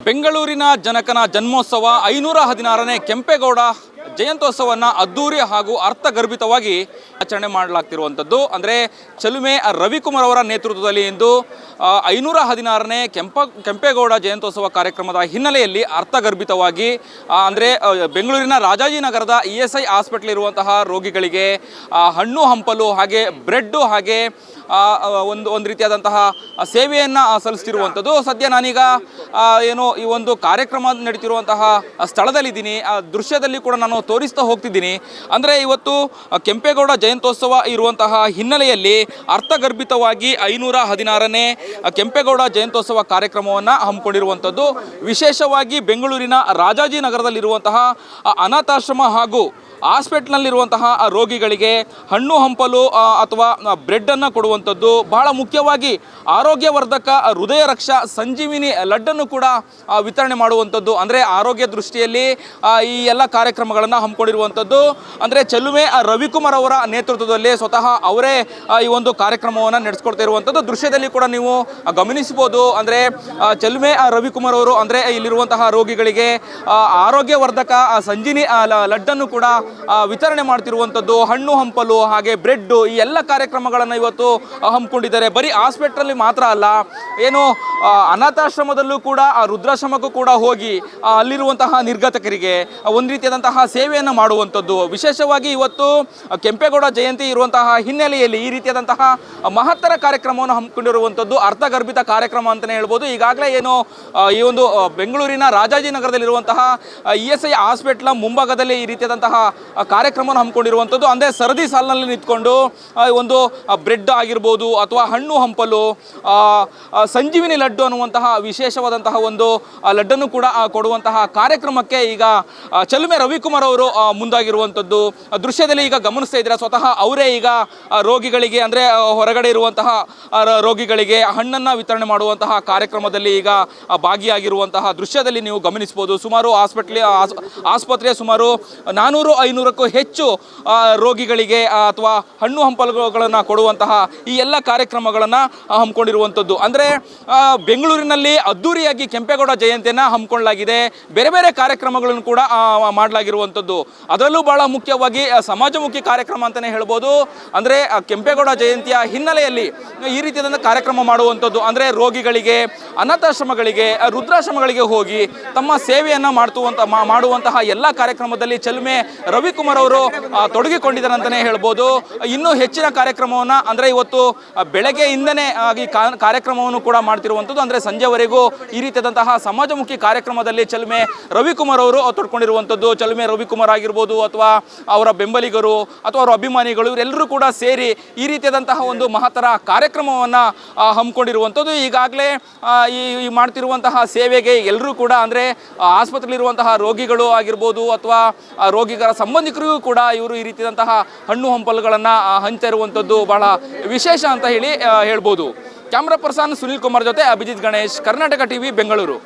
ಬೆಂಗಳೂರಿನ ಜನಕನ ಜನ್ಮೋತ್ಸವ ಐನೂರ ಹದಿನಾರನೇ ಕೆಂಪೇಗೌಡ ಜಯಂತ್ಯೋತ್ಸವವನ್ನು ಅದ್ದೂರಿ ಹಾಗೂ ಅರ್ಥಗರ್ಭಿತವಾಗಿ ಆಚರಣೆ ಮಾಡಲಾಗ್ತಿರುವಂಥದ್ದು. ಅಂದರೆ ಚಲುಮೆ ರವಿಕುಮಾರ್ ಅವರ ನೇತೃತ್ವದಲ್ಲಿ ಇಂದು ಐನೂರ ಹದಿನಾರನೇ ಕೆಂಪ, ಕೆಂಪೇಗೌಡ ಜಯಂತ್ಯೋತ್ಸವ ಕಾರ್ಯಕ್ರಮದ ಹಿನ್ನೆಲೆಯಲ್ಲಿ ಅರ್ಥಗರ್ಭಿತವಾಗಿ ಅಂದರೆ ಬೆಂಗಳೂರಿನ ರಾಜಾಜಿನಗರದ ಇ ಎಸ್ ಐ ಹಾಸ್ಪಿಟ್ಲ್ ಇರುವಂತಹ ರೋಗಿಗಳಿಗೆ ಹಣ್ಣು ಹಂಪಲು ಹಾಗೆ ಬ್ರೆಡ್ಡು ಹಾಗೆ ಒಂದು ಒಂದು ರೀತಿಯಾದಂತಹ ಸೇವೆಯನ್ನು ಸಲ್ಲಿಸ್ತಿರುವಂಥದ್ದು. ಸದ್ಯ ನಾನೀಗ ಏನು ಈ ಒಂದು ಕಾರ್ಯಕ್ರಮ ನಡೀತಿರುವಂತಹ ಸ್ಥಳದಲ್ಲಿದ್ದೀನಿ. ಆ, ದೃಶ್ಯದಲ್ಲಿ ಕೂಡ ನಾನು ತೋರಿಸ್ತಾ ಹೋಗ್ತಿದ್ದೀನಿ. ಅಂದರೆ ಇವತ್ತು ಕೆಂಪೇಗೌಡ ಜಯಂತ್ಯೋತ್ಸವ ಇರುವಂತಹ ಹಿನ್ನೆಲೆಯಲ್ಲಿ ಅರ್ಥಗರ್ಭಿತವಾಗಿ ಐನೂರ ಹದಿನಾರನೇ ಕೆಂಪೇಗೌಡ ಜಯಂತ್ಯೋತ್ಸವ ಕಾರ್ಯಕ್ರಮವನ್ನು ಹಮ್ಮಿಕೊಂಡಿರುವಂಥದ್ದು. ವಿಶೇಷವಾಗಿ ಬೆಂಗಳೂರಿನ ರಾಜಾಜಿನಗರದಲ್ಲಿರುವಂತಹ ಅನಾಥಾಶ್ರಮ ಹಾಗೂ ಹಾಸ್ಪಿಟ್ಲ್ನಲ್ಲಿರುವಂತಹ ಆ ರೋಗಿಗಳಿಗೆ ಹಣ್ಣು ಹಂಪಲು ಅಥವಾ ಬ್ರೆಡ್ಡನ್ನು ಕೊಡುವಂಥದ್ದು ಬಹಳ ಮುಖ್ಯವಾಗಿ ಆರೋಗ್ಯವರ್ಧಕ ಹೃದಯ ರಕ್ಷಾ ಸಂಜೀವಿನಿ ಲಡ್ಡನ್ನು ಕೂಡ ವಿತರಣೆ ಮಾಡುವಂಥದ್ದು. ಅಂದರೆ ಆರೋಗ್ಯ ದೃಷ್ಟಿಯಲ್ಲಿ ಈ ಎಲ್ಲ ಕಾರ್ಯಕ್ರಮಗಳನ್ನು ಹಮ್ಮಿಕೊಂಡಿರುವಂಥದ್ದು. ಅಂದರೆ ಚೆಲುಮೆ ರವಿಕುಮಾರ್ ಅವರ ನೇತೃತ್ವದಲ್ಲಿ ಸ್ವತಃ ಅವರೇ ಈ ಒಂದು ಕಾರ್ಯಕ್ರಮವನ್ನು ನಡೆಸ್ಕೊಡ್ತಾ ಇರುವಂಥದ್ದು. ದೃಶ್ಯದಲ್ಲಿ ಕೂಡ ನೀವು ಆ, ಗಮನಿಸಬಹುದು. ಅಂದರೆ ಚೆಲುವೆ ಆ, ರವಿಕುಮಾರ್ ಅವರು ಅಂದರೆ ಇಲ್ಲಿರುವಂತಹ ರೋಗಿಗಳಿಗೆ ಆರೋಗ್ಯವರ್ಧಕ ಸಂಜೀನಿ ಲಡ್ಡನ್ನು ಕೂಡ ವಿತರಣೆ ಮಾಡ್ತಿರುವಂಥದ್ದು ಹಣ್ಣು ಹಂಪಲು, ಹಾಗೆ ಬ್ರೆಡ್ಡು, ಈ ಎಲ್ಲ ಕಾರ್ಯಕ್ರಮಗಳನ್ನು ಇವತ್ತು ಹಮ್ಮಿಕೊಂಡಿದ್ದಾರೆ. ಬರೀ ಹಾಸ್ಪಿಟ್ಲಲ್ಲಿ ಮಾತ್ರ ಅಲ್ಲ, ಏನು ಅನಾಥಾಶ್ರಮದಲ್ಲೂ ಕೂಡ, ಆ, ರುದ್ರಾಶ್ರಮಕ್ಕೂ ಕೂಡ ಹೋಗಿ ಅಲ್ಲಿರುವಂತಹ ನಿರ್ಗತಕರಿಗೆ ಒಂದು ರೀತಿಯಾದಂತಹ ಸೇವೆಯನ್ನು ಮಾಡುವಂಥದ್ದು ವಿಶೇಷವಾಗಿ ಇವತ್ತು ಕೆಂಪೇಗೌಡ ಜಯಂತಿ ಇರುವಂತಹ ಹಿನ್ನೆಲೆಯಲ್ಲಿ ಈ ರೀತಿಯಾದಂತಹ ಮಹತ್ತರ ಕಾರ್ಯಕ್ರಮವನ್ನು ಹಮ್ಮಿಕೊಂಡಿರುವಂಥದ್ದು ಅರ್ಥಗರ್ಭಿತ ಕಾರ್ಯಕ್ರಮ ಅಂತಲೇ ಹೇಳ್ಬೋದು. ಈಗಾಗಲೇ ಏನು ಈ ಒಂದು ಬೆಂಗಳೂರಿನ ರಾಜಾಜಿನಗರದಲ್ಲಿರುವಂತಹ ಇ ಎಸ್ ಐ ಹಾಸ್ಪಿಟ್ಲ ಮುಂಭಾಗದಲ್ಲಿ ಈ ರೀತಿಯಾದಂತಹ ಕಾರ್ಯಕ್ರಮವನ್ನು ಹಮ್ಮಿಕೊಂಡಿರುವಂಥದ್ದು. ಅಂದರೆ ಸರದಿ ಸಾಲಿನಲ್ಲಿ ನಿಂತ್ಕೊಂಡು ಒಂದು ಬ್ರೆಡ್ ಆಗಿರ್ಬೋದು ಅಥವಾ ಹಣ್ಣು ಹಂಪಲು ಸಂಜೀವಿನಿ ಲಡ್ಡು ಅನ್ನುವಂತಹ ವಿಶೇಷವಾದಂತಹ ಒಂದು ಲಡ್ಡನ್ನು ಕೂಡ ಕೊಡುವಂತಹ ಕಾರ್ಯಕ್ರಮಕ್ಕೆ ಈಗ ಚಲುಮೆ ರವಿಕುಮಾರ್ ಅವರು ಮುಂದಾಗಿರುವಂಥದ್ದು. ದೃಶ್ಯದಲ್ಲಿ ಈಗ ಗಮನಿಸ್ತಾ ಇದ್ದೀರಾ? ಸ್ವತಃ ಅವರೇ ಈಗ ರೋಗಿಗಳಿಗೆ, ಅಂದರೆ ಹೊರಗಡೆ ಇರುವಂತಹ ರೋಗಿಗಳಿಗೆ ಹಣ್ಣನ್ನು ವಿತರಣೆ ಮಾಡುವಂತಹ ಕಾರ್ಯಕ್ರಮದಲ್ಲಿ ಈಗ ಭಾಗಿಯಾಗಿರುವಂತಹ ದೃಶ್ಯದಲ್ಲಿ ನೀವು ಗಮನಿಸ್ಬೋದು. ಸುಮಾರು ಹಾಸ್ಪಿಟ್ಲಿ ಆಸ್ಪತ್ರೆಯ ಸುಮಾರು ನಾನೂರು ಐನೂರಕ್ಕೂ ಹೆಚ್ಚು ರೋಗಿಗಳಿಗೆ ಅಥವಾ ಹಣ್ಣು ಹಂಪಲುಗಳನ್ನು ಕೊಡುವಂತಹ ಈ ಎಲ್ಲ ಕಾರ್ಯಕ್ರಮಗಳನ್ನು ಹಮ್ಮಿಕೊಂಡಿರುವಂಥದ್ದು. ಅಂದರೆ ಬೆಂಗಳೂರಿನಲ್ಲಿ ಅದ್ದೂರಿಯಾಗಿ ಕೆಂಪೇಗೌಡ ಜಯಂತಿಯನ್ನು ಹಮ್ಮಿಕೊಳ್ಳಲಾಗಿದೆ. ಬೇರೆ ಬೇರೆ ಕಾರ್ಯಕ್ರಮಗಳನ್ನು ಕೂಡ ಮಾಡಲಾಗಿರುವಂಥದ್ದು. ಅದರಲ್ಲೂ ಬಹಳ ಮುಖ್ಯವಾಗಿ ಸಮಾಜಮುಖಿ ಕಾರ್ಯಕ್ರಮ ಅಂತಲೇ ಹೇಳ್ಬೋದು. ಅಂದರೆ ಕೆಂಪೇಗೌಡ ಜಯಂತಿಯ ಹಿನ್ನೆಲೆಯಲ್ಲಿ, ಈ ರೀತಿಯಾದಂಥ ಕಾರ್ಯಕ್ರಮ ಮಾಡುವಂಥದ್ದು. ಅಂದರೆ, ರೋಗಿಗಳಿಗೆ, ಅನಾಥಾಶ್ರಮಗಳಿಗೆ ರುದ್ರಾಶ್ರಮಗಳಿಗೆ ಹೋಗಿ ತಮ್ಮ ಸೇವೆಯನ್ನು ಮಾಡ್ತುವಂಥ ಮಾಡುವಂತಹ ಎಲ್ಲ ಕಾರ್ಯಕ್ರಮದಲ್ಲಿ ಚೆಲುಮೆ ರವಿಕುಮಾರ್ ಅವರು ತೊಡಗಿಕೊಂಡಿದ್ದಾರೆ ಅಂತಲೇ ಹೇಳ್ಬೋದು. ಇನ್ನೂ ಹೆಚ್ಚಿನ ಕಾರ್ಯಕ್ರಮವನ್ನು, ಅಂದರೆ ಇವತ್ತು ಬೆಳಗ್ಗೆಯಿಂದನೇ ಈ ಕಾರ್ಯಕ್ರಮವನ್ನು ಕೂಡ ಮಾಡ್ತಿರುವಂಥದ್ದು ಅಂದರೆ ಸಂಜೆವರೆಗೂ ಈ ರೀತಿಯಾದಂತಹ ಸಮಾಜಮುಖಿ ಕಾರ್ಯಕ್ರಮದಲ್ಲಿ ಚಲುಮೆ ರವಿಕುಮಾರ್ ಅವರು ತೊಡ್ಕೊಂಡಿರುವಂಥದ್ದು ಚಲುಮೆ ರವಿಕುಮಾರ್ ಆಗಿರ್ಬೋದು, ಅಥವಾ ಅವರ ಬೆಂಬಲಿಗರು, ಅಥವಾ ಅವರ ಅಭಿಮಾನಿಗಳು, ಇವರೆಲ್ಲರೂ ಕೂಡ ಸೇರಿ ಈ ರೀತಿಯಾದಂತಹ ಒಂದು ಮಹತ್ತರ ಕಾರ್ಯಕ್ರಮವನ್ನು ಹಮ್ಮಿಕೊಂಡಿರುವಂಥದ್ದು ಈಗಾಗಲೇ ಈ ಮಾಡ್ತಿರುವಂತಹ ಸೇವೆಗೆ ಎಲ್ಲರೂ ಕೂಡ, ಅಂದರೆ ಆಸ್ಪತ್ರೆಯಲ್ಲಿರುವಂತಹ ರೋಗಿಗಳು ಆಗಿರ್ಬೋದು, ಅಥವಾ ರೋಗಿಗಳ ಸಂಬಂಧಿಕರಿಗೂ ಕೂಡ ಇವರು ಈ ರೀತಿಯಾದಂತಹ ಹಣ್ಣು ಹಂಪಲುಗಳನ್ನು ಹಂಚ್ತಾ ಇರುವಂಥದ್ದು ಬಹಳ ವಿಶೇಷ ಅಂತ ಹೇಳಿ ಹೇಳ್ಬೋದು. ಕ್ಯಾಮ್ರಾ ಪರ್ಸನ್ ಸುನಿಲ್ ಕುಮಾರ್ ಜೊತೆ ಅಭಿಜಿತ್ ಗಣೇಶ್, ಕರ್ನಾಟಕ ಟಿವಿ, ಬೆಂಗಳೂರು.